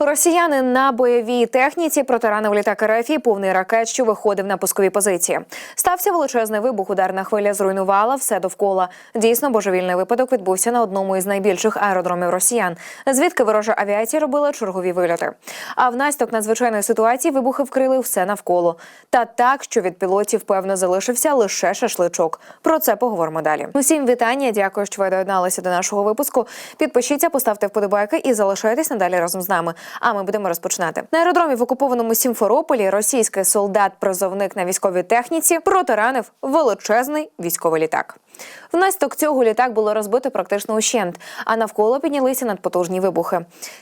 Росіяни на бойовій техніці протаранив літак РФ повний ракет, що виходив на пускові позиції. Стався величезний вибух. Ударна хвиля зруйнувала все довкола. Дійсно, божевільний випадок відбувся на одному із найбільших аеродромів росіян, звідки ворожа авіація робила чергові вильоти. А внаслідок надзвичайної ситуації вибухи вкрили все навколо. Та так, що від пілотів певно залишився лише шашличок. Про це поговоримо далі. Усім вітання. Дякую, що ви доєдналися до нашого випуску. Підпишіться, поставте вподобайки і залишайтесь надалі разом з нами. А ми будемо розпочинати на аеродромі в окупованому Сімферополі. Російський солдат-призовник на військовій техніці протаранив величезний військовий літак. Внаслідок цього літак було розбито практично ущент, а навколо піднялися надпотужні вибухи.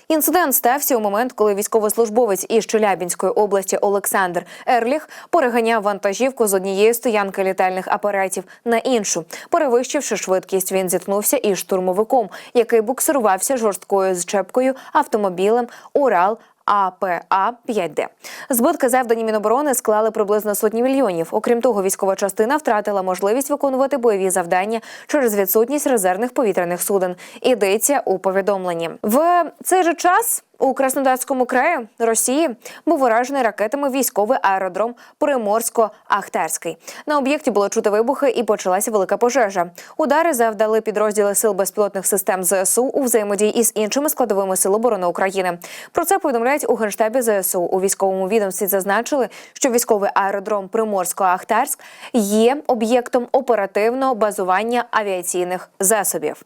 Інцидент стався у момент, коли військовослужбовець із Челябінської області Олександр Ерліх переганяв вантажівку з однієї стоянки літальних апаратів на іншу. Перевищивши швидкість, він зіткнувся із штурмовиком, який буксирувався жорсткою зчепкою автомобілем Урал. АПА 5Д. Збитки завдані Міноборони склали приблизно сотні мільйонів. Окрім того, військова частина втратила можливість виконувати бойові завдання через відсутність резервних повітряних суден. Ідеться у повідомленні. В цей же час у Краснодарському краї Росії був уражений ракетами військовий аеродром Приморсько-Ахтарський. На об'єкті було чути вибухи і почалася велика пожежа. Удари завдали підрозділи сил безпілотних систем ЗСУ у взаємодії із іншими складовими сил оборони України. Про це повідомляють у генштабі ЗСУ. У військовому відомстві зазначили, що військовий аеродром Приморсько-Ахтарськ є об'єктом оперативного базування авіаційних засобів.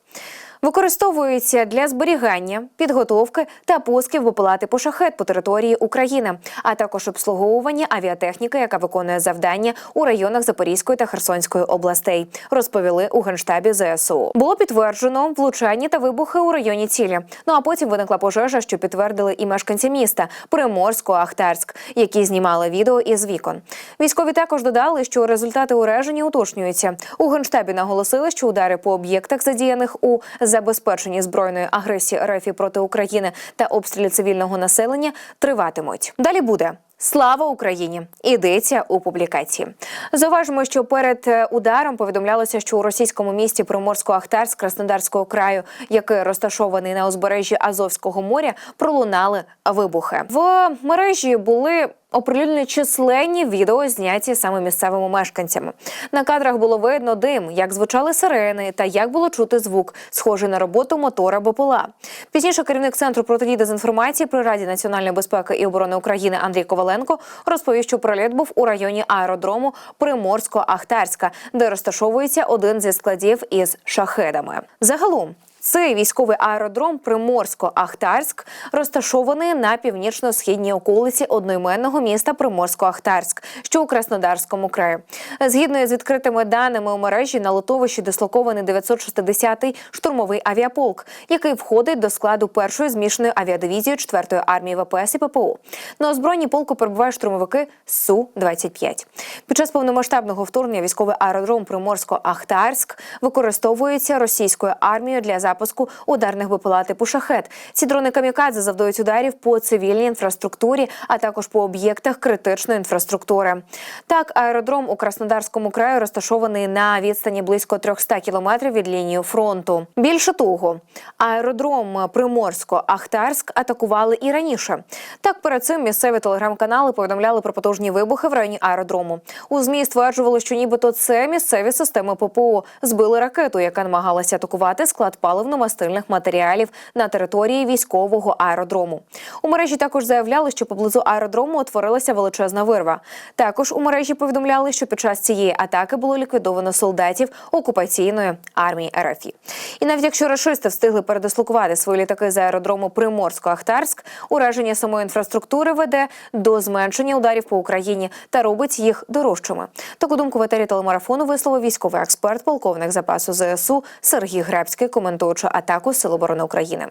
Використовується для зберігання, підготовки та пусків по шахет по території України, а також обслуговування авіатехніки, яка виконує завдання у районах Запорізької та Херсонської областей, розповіли у генштабі ЗСУ. Було підтверджено влучання та вибухи у районі цілі. Ну а потім виникла пожежа, що підтвердили і мешканці міста Приморсько-Ахтарськ, які знімали відео із вікон. Військові також додали, що результати ураження уточнюються. У генштабі наголосили, що удари по об'єктах, задіяних у забезпеченні збройної агресії РФ проти України та обстрілі цивільного населення триватимуть. Далі буде. Слава Україні! Ідеться у публікації. Зауважимо, що перед е, ударом повідомлялося, що у російському місті Приморсько-Ахтарськ Краснодарського краю, який розташований на узбережжі Азовського моря, пролунали вибухи. В мережі були оприлюднені численні відео, зняті саме місцевими мешканцями. На кадрах було видно дим, як звучали сирени та як було чути звук, схожий на роботу мотора БПЛА. Пізніше керівник центру протидії дезінформації при Раді національної безпеки і оборони України Андрій Коваленко розповів, що прильот був у районі аеродрому Приморсько-Ахтарська, де розташовується один зі складів із шахедами. Загалом. Цей військовий аеродром Приморсько-Ахтарськ розташований на північно-східній околиці одноіменного міста Приморсько-Ахтарськ, що у Краснодарському краї. Згідно із відкритими даними у мережі на литовищі дислокований 960-й штурмовий авіаполк, який входить до складу першої змішаної авіадивізії 4-ї армії ВПС і ППО. На озброєнні полку перебувають штурмовики су 25 Під час повномасштабного вторгнення військовий аеродром Приморсько-Ахтарськ використовується російською армією для запуску ударних типу шахет. Ці дрони камікадзе завдають ударів по цивільній інфраструктурі, а також по об'єктах критичної інфраструктури. Так, аеродром у Краснодарському краї розташований на відстані близько 300 кілометрів від лінії фронту. Більше того, аеродром Приморсько-Ахтарськ атакували і раніше. Так, перед цим місцеві телеграм-канали повідомляли про потужні вибухи в районі аеродрому. У змі стверджували, що нібито це місцеві системи ППО збили ракету, яка намагалася атакувати склад паливно-мастильних матеріалів на території військового аеродрому. У мережі також заявляли, що поблизу аеродрому утворилася величезна вирва. Також у мережі повідомляли, що під час цієї атаки було ліквідовано солдатів окупаційної армії РФ. І навіть якщо рашисти встигли передислокувати свої літаки з аеродрому Приморсько-Ахтарськ, ураження самої інфраструктури веде до зменшення ударів по Україні та робить їх дорожчими. Таку думку в етері телемарафону висловив військовий експерт, полковник запасу ЗСУ Сергій Гребський, коментуючи атаку Сил оборони України.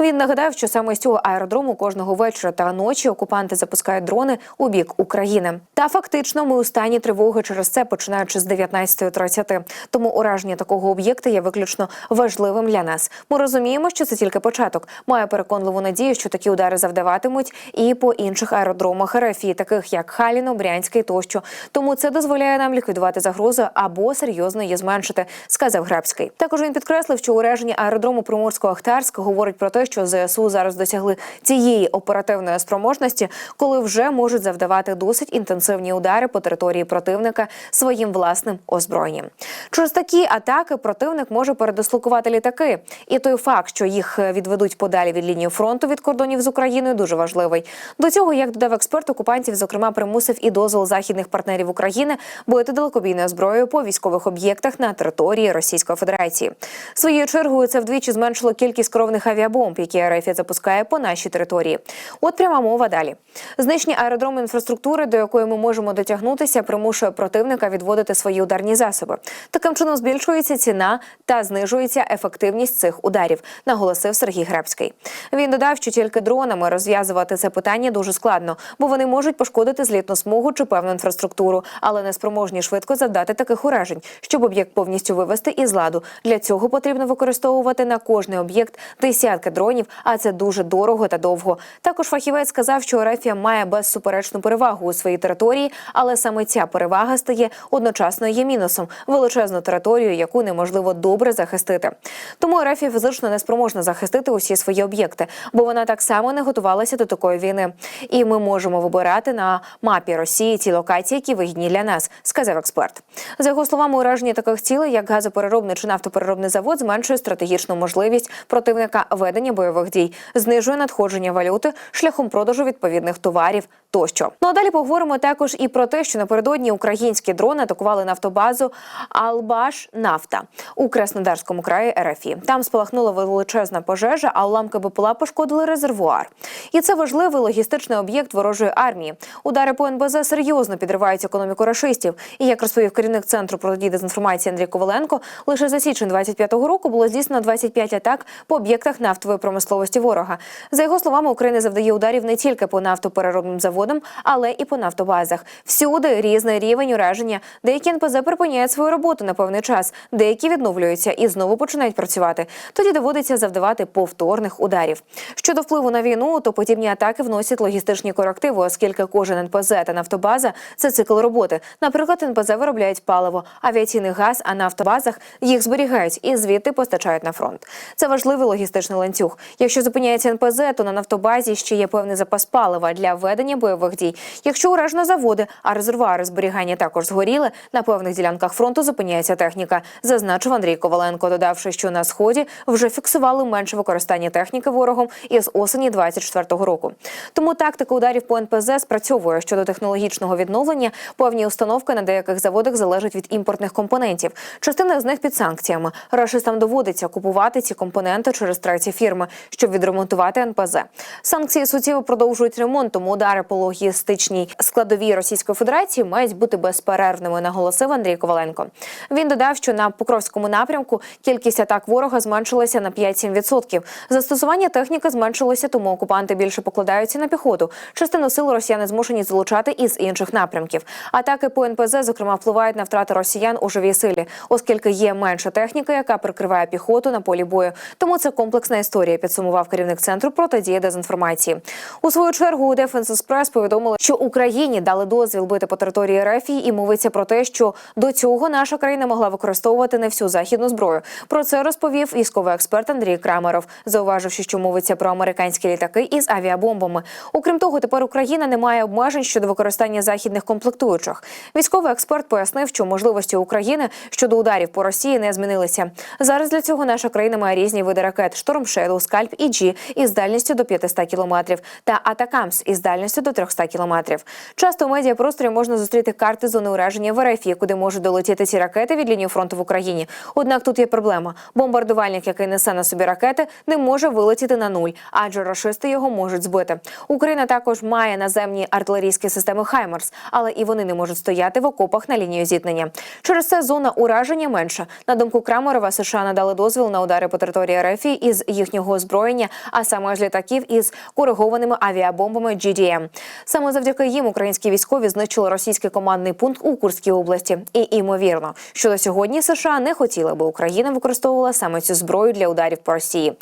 Він нагадав, що саме з цього аеродрому кожного вечора та ночі окупанти запускають дрони у бік України. Та фактично ми у стані тривоги через це починаючи з 19.30. Тому ураження такого об'єкта є виключно важливим для нас. Ми розуміємо, що це тільки початок. Маю переконливу надію, що такі удари завдаватимуть і по інших аеродромах РФ, таких як Халіно, Брянський тощо. Тому це дозволяє нам ліквідувати загрозу або серйозно її зменшити, сказав Грабський. Також він підкреслив, що ураження аеродрому Приморсько-Ахтарськ говорить про те, що ЗСУ зараз досягли цієї оперативної спроможності, коли вже можуть завдавати досить інтенсивні удари по території противника своїм власним озброєнням. Через такі атаки противник може передислокувати літаки, і той факт, що їх відведуть подалі від лінії фронту від кордонів з Україною, дуже важливий. До цього, як додав експерт, окупантів, зокрема, примусив і дозвол західних партнерів України бити далекобійною зброєю по військових об'єктах на території Російської Федерації. Своєю чергою це вдвічі зменшило кількість керованих авіабомб, які РФ запускає по нашій території. От пряма мова далі. Знищення аеродрому інфраструктури, до якої ми можемо дотягнутися, примушує противника відводити свої ударні засоби. Таким чином збільшується ціна та знижується ефективність цих ударів, наголосив Сергій Гребський. Він додав, що тільки дронами розв'язувати це питання дуже складно, бо вони можуть пошкодити злітну смугу чи певну інфраструктуру, але не спроможні швидко завдати таких уражень, щоб об'єкт повністю вивести із ладу. Для цього потрібно використовувати на кожний об'єкт десятки дронів, а це дуже дорого та довго. Також фахівець сказав, що Ерефія має безсуперечну перевагу у своїй території, але саме ця перевага стає одночасно є мінусом величезну територію, яку неможливо добре захистити. Тому Ерефія фізично не спроможна захистити усі свої об'єкти, бо вона так само не готувалася до такої війни. І ми можемо вибирати на мапі Росії ті локації, які вигідні для нас, сказав експерт. За його словами, ураження таких цілей, як газопереробний чи нафтопереробний завод, зменшує стратегічну можливість противника ведення бойових дій, знижує надходження валюти шляхом продажу відповідних товарів тощо. Ну а далі поговоримо також і про те, що напередодні українські дрони атакували нафтобазу Албаш Нафта у Краснодарському краї РФІ. Там спалахнула величезна пожежа, а уламки БПЛА пошкодили резервуар. І це важливий логістичний об'єкт ворожої армії. Удари по НБЗ серйозно підривають економіку рашистів. І як розповів керівник центру протидії дезінформації Андрій Коваленко, лише за січень 25-го року було здійснено 25 атак по об'єктах нафтової промисловості ворога. За його словами, Україна завдає ударів не тільки по нафтопереробним заводам, але і по нафтобазах. Всюди різний рівень ураження. Деякі НПЗ припиняють свою роботу на певний час, деякі відновлюються і знову починають працювати. Тоді доводиться завдавати повторних ударів. Щодо впливу на війну, то подібні атаки вносять логістичні корективи, оскільки кожен НПЗ та нафтобаза це цикл роботи. Наприклад, НПЗ виробляють паливо, авіаційний газ, а на автобазах їх зберігають і звідти постачають на фронт. Це важливий логістичний ланцюг. Якщо зупиняється НПЗ, то на нафтобазі ще є певний запас палива для ведення бойових дій. Якщо уражено заводи, а резервуари зберігання також згоріли, на певних ділянках фронту зупиняється техніка, зазначив Андрій Коваленко, додавши, що на сході вже фіксували менше використання техніки ворогом із осені 24-го року. Тому тактика ударів по НПЗ спрацьовує щодо технологічного відновлення. Певні установки на деяких заводах залежать від імпортних компонентів. Частина з них під санкціями. Рашистам доводиться купувати ці компоненти через треті фірми, щоб відремонтувати НПЗ. Санкції суттєво продовжують ремонт, тому удари по логістичній складовій Російської Федерації мають бути безперервними. Наголосив Андрій Коваленко. Він додав, що на Покровському напрямку кількість атак ворога зменшилася на 5-7%. Застосування техніки зменшилося, тому окупанти більше покладаються на піхоту. Частину сил росіяни змушені залучати із інших напрямків. Атаки по НПЗ, зокрема, впливають на втрати росіян у живій силі, оскільки є менша техніка, яка прикриває піхоту на полі бою. Тому це комплексна історія. Підсумував керівник центру протидії дезінформації. У свою чергу у Defense Express повідомили, що Україні дали дозвіл бити по території РФ і мовиться про те, що до цього наша країна могла використовувати не всю західну зброю. Про це розповів військовий експерт Андрій Крамеров, зауваживши, що мовиться про американські літаки із авіабомбами. Окрім того, тепер Україна не має обмежень щодо використання західних комплектуючих. Військовий експерт пояснив, що можливості України щодо ударів по Росії не змінилися. Зараз для цього наша країна має різні види ракет: Шторм Shadow, Скальп і Джі із дальністю до 500 кілометрів та Атакамс із дальністю до 300 кілометрів. Часто у медіапросторі можна зустріти карти зони ураження в РФ, куди можуть долетіти ці ракети від лінії фронту в Україні. Однак тут є проблема: бомбардувальник, який несе на собі ракети, не може вилетіти на нуль, адже рашисти його можуть збити. Україна також має наземні артилерійські системи Хаймерс, але і вони не можуть стояти в окопах на лінію зіткнення. Через це зона ураження менша. На думку Крамерова, США надали дозвіл на удари по території РФ із їхнього озброєння, а саме з літаків із коригованими авіабомбами GDM. Саме завдяки їм українські військові знищили російський командний пункт у Курській області. І імовірно, що до сьогодні США не хотіли, би Україна використовувала саме цю зброю для ударів по Росії.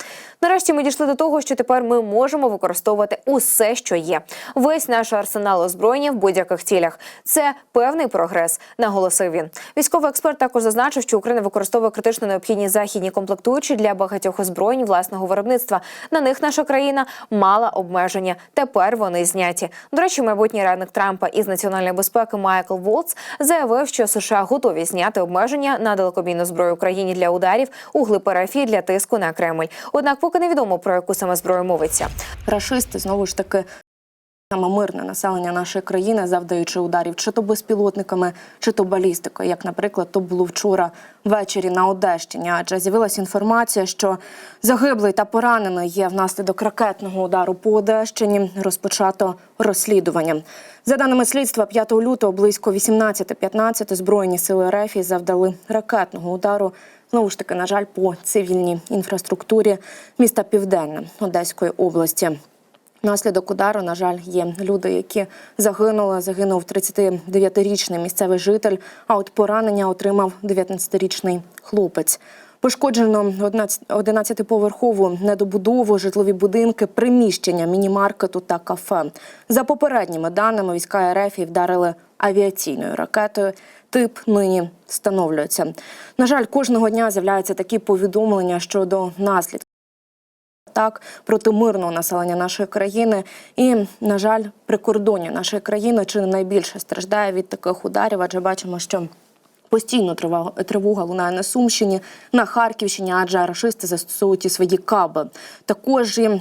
Нарешті ми дійшли до того, що тепер ми можемо використовувати усе, що є. Весь наш арсенал озброєння в будь-яких цілях. Це певний прогрес, наголосив він. Військовий експерт також зазначив, що Україна використовує критично необхідні західні комплектуючі для багатьох озброєнь власного виробництва. На них наша країна мала обмеження. Тепер вони зняті. До речі, майбутній радник Трампа із національної безпеки Майкл Волц заявив, що США готові зняти обмеження на далекобійну зброю Україні для ударів у глиб РФ для тиску на Кремль. Однак, поки невідомо про яку саме зброю мовиться. Рашисти знову ж таки саме мирне населення нашої країни, завдаючи ударів чи то безпілотниками, чи то балістикою, як, наприклад, то було вчора ввечері на Одещині. Адже з'явилася інформація, що загиблий та поранений є внаслідок ракетного удару по Одещині. Розпочато розслідування. За даними слідства, 5 лютого близько 18.15 збройні сили РФ завдали ракетного удару. Знову ж таки, на жаль, по цивільній інфраструктурі міста Південне Одеської області. Внаслідок удару, на жаль, є люди, які загинули. Загинув 39-річний місцевий житель. А от поранення отримав 19-річний хлопець. Пошкоджено 11-поверхову недобудову, житлові будинки, приміщення міні-маркету та кафе. За попередніми даними, війська РФ вдарили авіаційною ракетою. Тип нині встановлюється. На жаль, кожного дня з'являються такі повідомлення щодо наслідків атак проти мирного населення нашої країни. І, на жаль, прикордоння нашої країни чи не найбільше страждає від таких ударів, адже бачимо, що. Постійно тривога, лунає на Сумщині, на Харківщині, адже рашисти застосовують і свої каби. Також і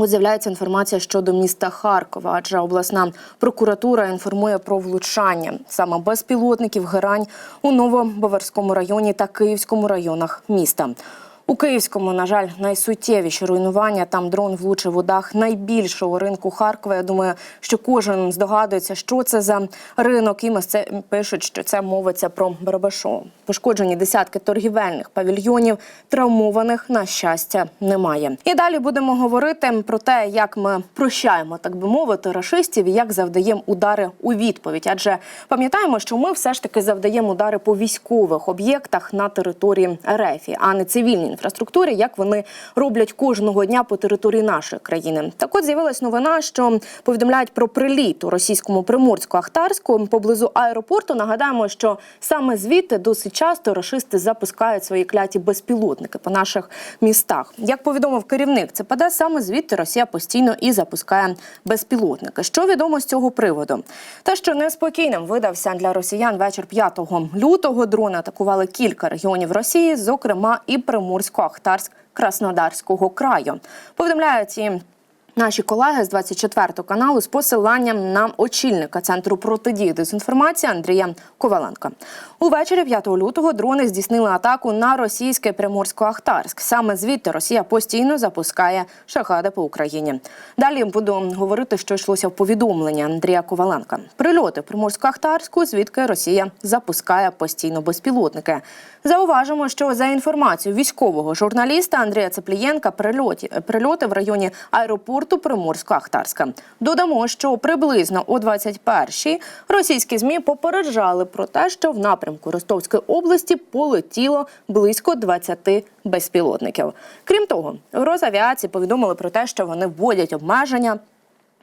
От з'являється інформація щодо міста Харкова, адже обласна прокуратура інформує про влучання саме безпілотників герань у Новобаварському районі та Київському районах міста. У Київському, на жаль, найсуттєвіші руйнування. Там дрон влучив у дах найбільшого ринку Харкова. Я думаю, що кожен здогадується, що це за ринок. І це пишуть, що це мовиться про Барабашово. Пошкоджені десятки торгівельних павільйонів, травмованих на щастя немає. І далі будемо говорити про те, як ми прощаємо, так би мовити, рашистів і як завдаємо удари у відповідь. Адже пам'ятаємо, що ми все ж таки завдаємо удари по військових об'єктах на території РФ, а не цивільній інфраструктурі, як вони роблять кожного дня по території нашої країни. Так от з'явилась новина, що повідомляють про приліт у російському приморську-ахтарську поблизу аеропорту. Нагадаємо, що саме звідти досить часто рашисти запускають свої кляті безпілотники по наших містах. Як повідомив керівник ЦПД, саме звідти Росія постійно і запускає безпілотники. Що відомо з цього приводу? Те, що неспокійним видався для росіян вечір 5 лютого. Дрони атакували кілька регіонів Росії, зокрема і Приморсько-Ахтарськ Краснодарського краю. Повідомляють і Наші колеги з 24 каналу з посиланням на очільника центру протидії дезінформації Андрія Коваленка. Увечері 5 лютого дрони здійснили атаку на російське Приморсько-Ахтарськ. Саме звідти Росія постійно запускає шахади по Україні. Далі буду говорити, що йшлося в повідомленні Андрія Коваленка. Прильоти Приморсько-Ахтарську, звідки Росія запускає постійно безпілотники. Зауважимо, що за інформацією військового журналіста Андрія Цеплієнка, прильоті прильоти в районі аеропорту Приморсько-Ахтарська. Додамо, що приблизно о 21-й російські змі попереджали про те, що в напрямку Ростовської області полетіло близько 20 безпілотників. Крім того, Росавіації повідомили про те, що вони вводять обмеження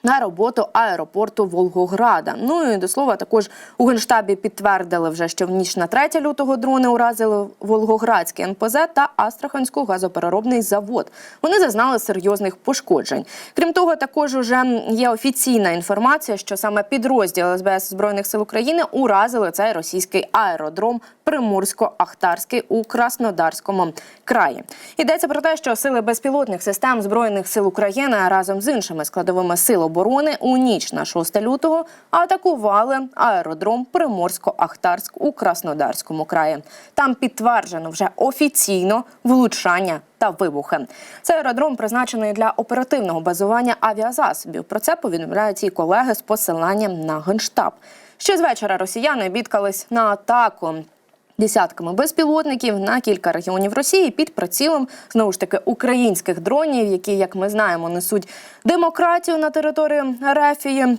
на роботу аеропорту Волгограда. Ну і до слова, також у генштабі підтвердили вже, що в ніч на 3 лютого дрони уразили Волгоградський НПЗ та Астраханський газопереробний завод. Вони зазнали серйозних пошкоджень. Крім того, також уже є офіційна інформація, що саме підрозділи СБС збройних сил України уразили цей російський аеродром Приморсько-Ахтарський у Краснодарському краї. Йдеться про те, що сили безпілотних систем збройних сил України разом з іншими складовими сил оборони у ніч на 6 лютого атакували аеродром Приморсько-Ахтарськ у Краснодарському краї. Там підтверджено вже офіційно влучання. Та вибухи цей аеродром призначений для оперативного базування авіазасобів. Про це повідомляють і колеги з посиланням на генштаб. Ще з вечора росіяни бідкались на атаку десятками безпілотників на кілька регіонів Росії під прицілом знову ж таки українських дронів, які, як ми знаємо, несуть демократію на території Рефії.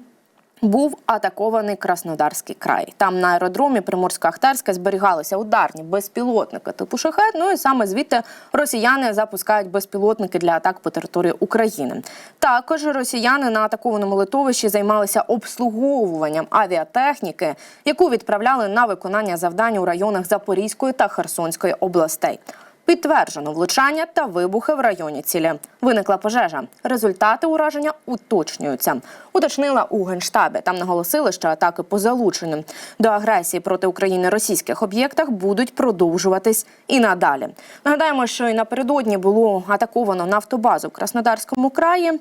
Був атакований Краснодарський край. Там на аеродромі Приморсько-Ахтарська зберігалися ударні безпілотники типу шахет. Ну і саме звідти росіяни запускають безпілотники для атак по території України. Також росіяни на атакованому литовищі займалися обслуговуванням авіатехніки, яку відправляли на виконання завдань у районах Запорізької та Херсонської областей. Підтверджено влучання та вибухи в районі цілі. Виникла пожежа. Результати ураження уточнюються. Уточнила у генштабі. Там наголосили, що атаки по залученню до агресії проти України російських об'єктах будуть продовжуватись і надалі. Нагадаємо, що і напередодні було атаковано нафтобазу в Краснодарському краї.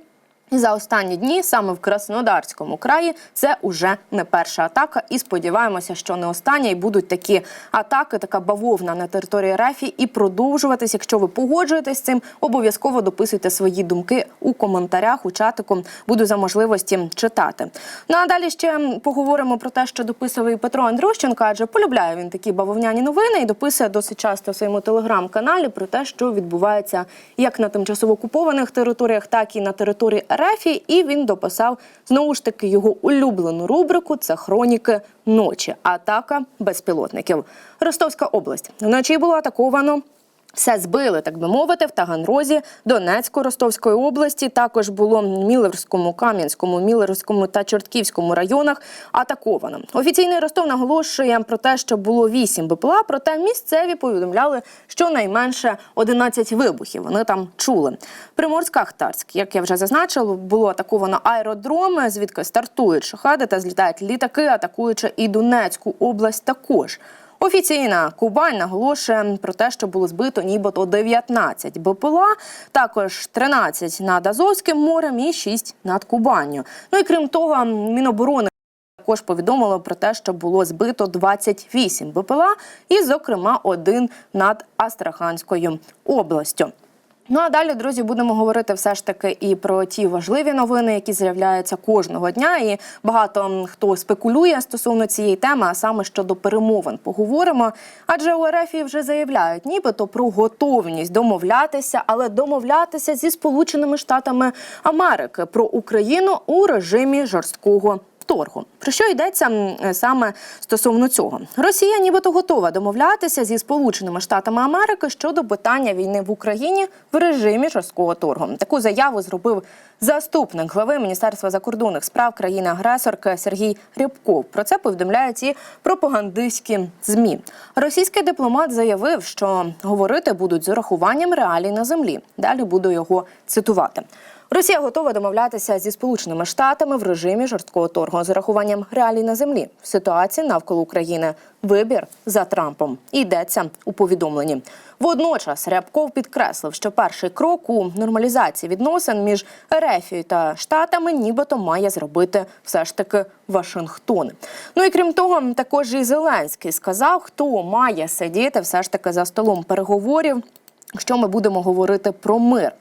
І за останні дні саме в Краснодарському краї це уже не перша атака. І сподіваємося, що не остання. І будуть такі атаки, така бавовна на території РФ і продовжуватись. Якщо ви погоджуєтесь з цим, обов'язково дописуйте свої думки у коментарях, у чатику. Буду за можливості читати. Ну а далі ще поговоримо про те, що дописував і Петро Андрющенко, адже полюбляє він такі бавовняні новини і дописує досить часто в своєму телеграм-каналі про те, що відбувається як на тимчасово окупованих територіях, так і на території РФ. І він дописав знову ж таки його улюблену рубрику це хроніки ночі. Атака безпілотників. Ростовська область вночі було атаковано. Все збили, так би мовити, в Таганрозі, Донецьку, Ростовської області. Також було в Мілерському, Кам'янському, Мілерському та Чортківському районах атаковано. Офіційний Ростов наголошує про те, що було 8 БПЛА, проте місцеві повідомляли, що найменше 11 вибухів. Вони там чули. Приморська-Ахтарськ, як я вже зазначила, було атаковано аеродроми, звідки стартують шахеди та злітають літаки, атакуючи і Донецьку область також. Офіційна Кубань наголошує про те, що було збито нібито 19 БПЛА, також 13 над Азовським морем і 6 над Кубанню. Ну і крім того, Міноборони також повідомило про те, що було збито 28 БПЛА, і, зокрема, один над Астраханською областю. Ну а далі, друзі, будемо говорити все ж таки і про ті важливі новини, які з'являються кожного дня. І багато хто спекулює стосовно цієї теми, а саме щодо перемовин поговоримо. Адже у РФ вже заявляють, нібито про готовність домовлятися, але домовлятися зі Сполученими Штатами Америки про Україну у режимі жорсткого. Торгу про що йдеться е, саме стосовно цього? Росія нібито готова домовлятися зі Сполученими Штатами Америки щодо питання війни в Україні в режимі жорсткого торгу. Таку заяву зробив заступник глави Міністерства закордонних справ країни-агресорки Сергій Рябков. Про це повідомляють і пропагандистські змі. Російський дипломат заявив, що говорити будуть з урахуванням реалій на землі. Далі буду його цитувати. Росія готова домовлятися зі Сполученими Штатами в режимі жорсткого торгу з урахуванням реалій на землі в ситуації навколо України. Вибір за Трампом йдеться у повідомленні. Водночас Рябков підкреслив, що перший крок у нормалізації відносин між Ерефією та Штатами нібито має зробити все ж таки Вашингтон. Ну і крім того, також і Зеленський сказав, хто має сидіти все ж таки за столом переговорів. Що ми будемо говорити про мир?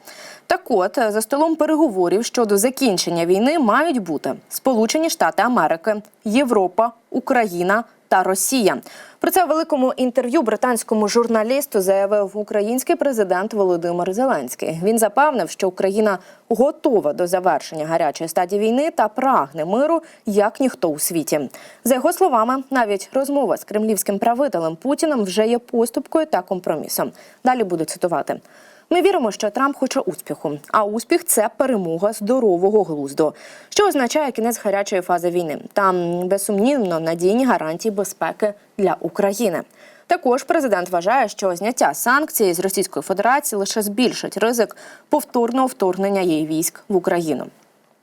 Так от, за столом переговорів щодо закінчення війни мають бути Сполучені Штати Америки, Європа, Україна та Росія. Про це в великому інтерв'ю британському журналісту заявив український президент Володимир Зеленський. Він запевнив, що Україна готова до завершення гарячої стадії війни та прагне миру як ніхто у світі. За його словами, навіть розмова з кремлівським правителем Путіним вже є поступкою та компромісом. Далі буду цитувати. Ми віримо, що Трамп хоче успіху, а успіх це перемога здорового глузду, що означає кінець гарячої фази війни Там безсумнівно надійні гарантії безпеки для України. Також президент вважає, що зняття санкцій з Російської Федерації лише збільшить ризик повторного вторгнення її військ в Україну.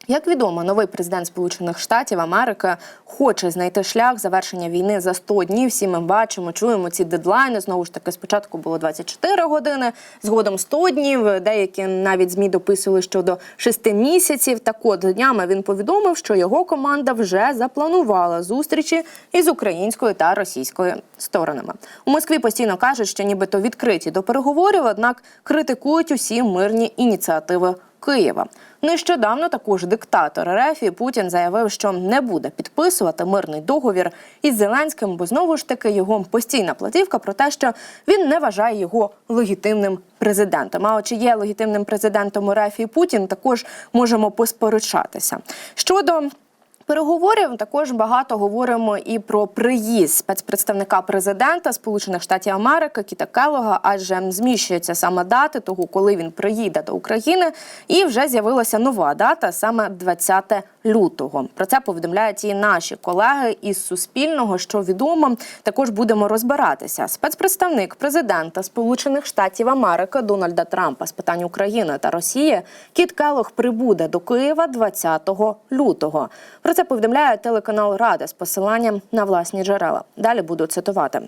Як відомо, новий президент Сполучених Штатів Америки хоче знайти шлях завершення війни за 100 днів. Всі ми бачимо, чуємо ці дедлайни. Знову ж таки, спочатку було 24 години, згодом 100 днів. Деякі навіть змі дописували щодо 6 місяців. Так от днями він повідомив, що його команда вже запланувала зустрічі із українською та російською сторонами. У Москві постійно кажуть, що нібито відкриті до переговорів, однак критикують усі мирні ініціативи Києва. Нещодавно також диктатор РФ і Путін заявив, що не буде підписувати мирний договір із Зеленським, бо знову ж таки його постійна платівка про те, що він не вважає його легітимним президентом. А чи є легітимним президентом РФ і Путін, також можемо посперечатися щодо. Переговорів також багато говоримо і про приїзд спецпредставника президента Сполучених Штатів Америки Кіта Келога, адже зміщується саме дати того, коли він приїде до України, і вже з'явилася нова дата, саме 20 лютого. Про це повідомляють і наші колеги із Суспільного. Що відомо, також будемо розбиратися. Спецпредставник президента Сполучених Штатів Америки Дональда Трампа з питань України та Росії Кіт Келог прибуде до Києва 20 лютого. Про це повідомляє телеканал Рада з посиланням на власні джерела. Далі буду цитувати.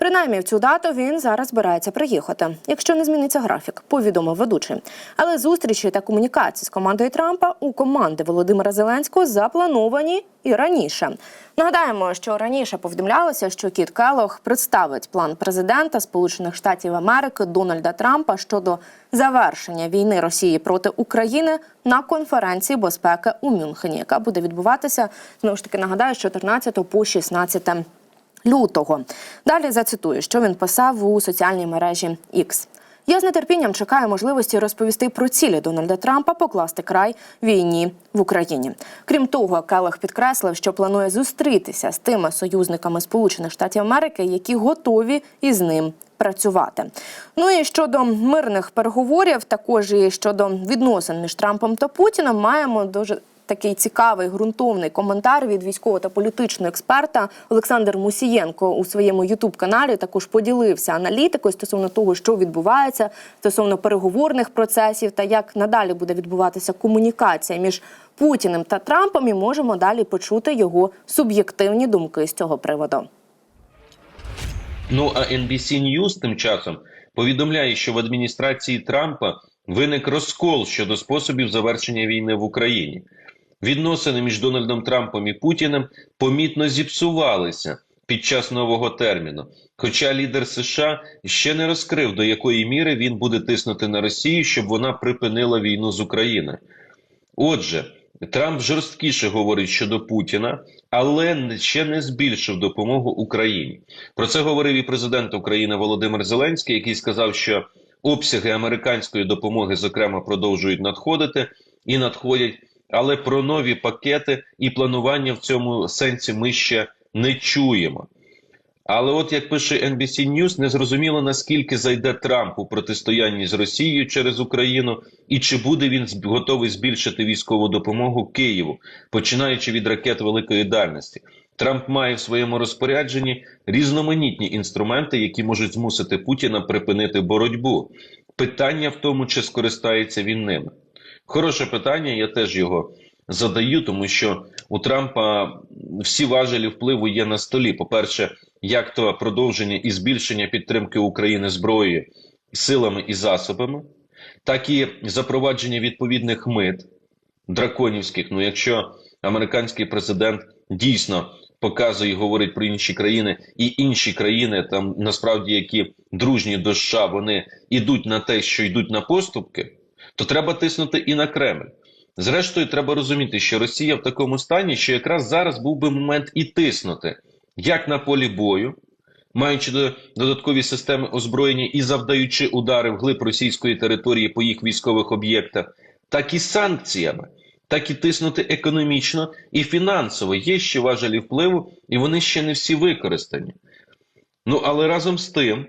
Принаймні в цю дату він зараз збирається приїхати, якщо не зміниться графік, повідомив ведучий. Але зустрічі та комунікації з командою Трампа у команди Володимира Зеленського заплановані і раніше. Нагадаємо, що раніше повідомлялося, що Кіт Келлог представить план президента Сполучених Штатів Америки Дональда Трампа щодо завершення війни Росії проти України на конференції безпеки у Мюнхені, яка буде відбуватися знову ж таки нагадаю, з 14 по 16 лютого. Далі зацитую, що він писав у соціальній мережі X. Я з нетерпінням чекаю можливості розповісти про цілі Дональда Трампа покласти край війні в Україні. Крім того, Келех підкреслив, що планує зустрітися з тими союзниками Сполучених Штатів Америки, які готові із ним працювати. Ну і щодо мирних переговорів, також і щодо відносин між Трампом та Путіним, маємо дуже такий цікавий ґрунтовний коментар від військового та політичного експерта Олександр Мусієнко у своєму ютуб каналі також поділився аналітикою стосовно того, що відбувається стосовно переговорних процесів та як надалі буде відбуватися комунікація між Путіним та Трампом. І можемо далі почути його суб'єктивні думки з цього приводу. Ну а NBC News тим часом повідомляє, що в адміністрації Трампа виник розкол щодо способів завершення війни в Україні. Відносини між Дональдом Трампом і Путіним помітно зіпсувалися під час нового терміну. Хоча лідер США ще не розкрив, до якої міри він буде тиснути на Росію, щоб вона припинила війну з Україною. Отже, Трамп жорсткіше говорить щодо Путіна, але ще не збільшив допомогу Україні. Про це говорив і президент України Володимир Зеленський, який сказав, що обсяги американської допомоги, зокрема, продовжують надходити і надходять. Але про нові пакети і планування в цьому сенсі ми ще не чуємо. Але от як пише NBC News, незрозуміло наскільки зайде Трамп у протистоянні з Росією через Україну, і чи буде він готовий збільшити військову допомогу Києву, починаючи від ракет великої дальності. Трамп має в своєму розпорядженні різноманітні інструменти, які можуть змусити Путіна припинити боротьбу. Питання в тому, чи скористається він ними. Хороше питання, я теж його задаю, тому що у Трампа всі важелі впливу є на столі. По-перше, як то продовження і збільшення підтримки України зброєю, силами і засобами, так і запровадження відповідних мит драконівських. Ну, якщо американський президент дійсно показує і говорить про інші країни, і інші країни, там насправді які дружні до США, вони йдуть на те, що йдуть на поступки, то треба тиснути і на Кремль. Зрештою, треба розуміти, що Росія в такому стані, що якраз зараз був би момент і тиснути, як на полі бою, маючи додаткові системи озброєння і завдаючи удари вглиб російської території по їх військових об'єктах, так і санкціями, так і тиснути економічно і фінансово. Є ще важелі впливу, і вони ще не всі використані. Ну але разом з тим,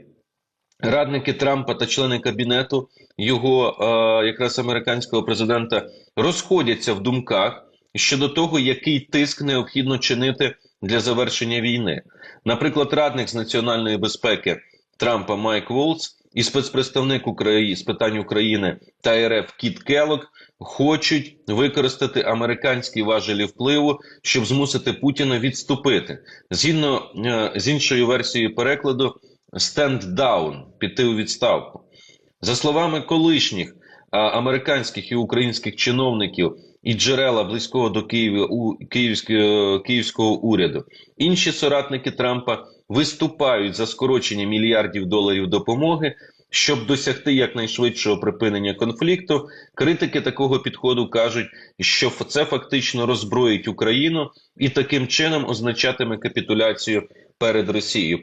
радники Трампа та члени кабінету його е, якраз американського президента розходяться в думках щодо того, який тиск необхідно чинити для завершення війни. Наприклад, радник з національної безпеки Трампа Майк Волц і спецпредставник України з питань України та РФ Кіт Келок хочуть використати американські важелі впливу, щоб змусити Путіна відступити. Згідно е, з іншою версією перекладу, «stand down» – піти у відставку. За словами колишніх американських і українських чиновників і джерела близького до Києва у київського, київського уряду, інші соратники Трампа виступають за скорочення мільярдів доларів допомоги, щоб досягти якнайшвидшого припинення конфлікту. Критики такого підходу кажуть, що це фактично роззброїть Україну і таким чином означатиме капітуляцію перед Росією.